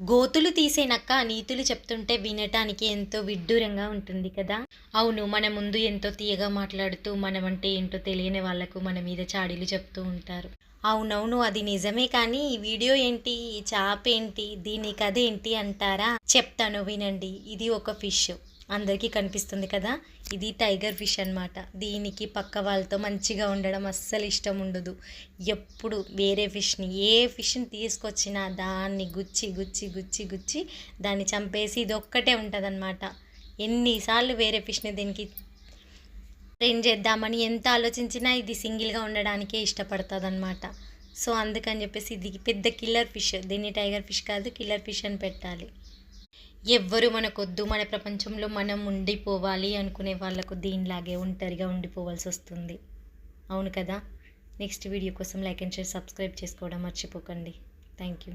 గోతులు తీసేనక్క నీతులు చెప్తుంటే వినటానికి ఎంతో విడ్డూరంగా ఉంటుంది కదా. అవును మన ముందు ఎంతో తీయగా మాట్లాడుతూ మనమంటే ఏంటో తెలియని వాళ్ళకు మన మీద చాడీలు చెప్తూ ఉంటారు. అవునవును అది నిజమే కానీ ఈ వీడియో ఏంటి ఈ చాప్ ఏంటి దీని కథ ఏంటి అంటారా? చెప్తాను వినండి. ఇది ఒక ఫిష్. అందరికీ కనిపిస్తుంది కదా? ఇది టైగర్ ఫిష్ అనమాట దీనికి పక్క వాళ్ళతో మంచిగా ఉండడం అస్సలు ఇష్టం ఉండదు. ఎప్పుడు వేరే ఫిష్ని ఏ ఫిష్ని తీసుకొచ్చినా దాన్ని గుచ్చి గుచ్చి గుచ్చి గుచ్చి దాన్ని చంపేసి ఇది ఒక్కటే ఉంటుంది ఎన్నిసార్లు వేరే ఫిష్ని దీనికి ట్రైన్ చేద్దామని ఎంత ఆలోచించినా ఇది సింగిల్గా ఉండడానికే ఇష్టపడుతుంది అనమాట సో అందుకని చెప్పేసి ఇది పెద్ద కిల్లర్ ఫిష్. దీన్ని టైగర్ ఫిష్ కాదు కిల్లర్ ఫిష్ అని పెట్టాలి. ఎవ్వరు మనకొద్దు మన ప్రపంచంలో మనం ఉండిపోవాలి అనుకునే వాళ్ళకు దీనిలాగే ఒంటరిగా ఉండిపోవాల్సి వస్తుంది. అవును కదా? నెక్స్ట్ వీడియో కోసం లైక్ అండ్ షేర్ సబ్స్క్రైబ్ చేసుకోవడం మర్చిపోకండి. Thank you.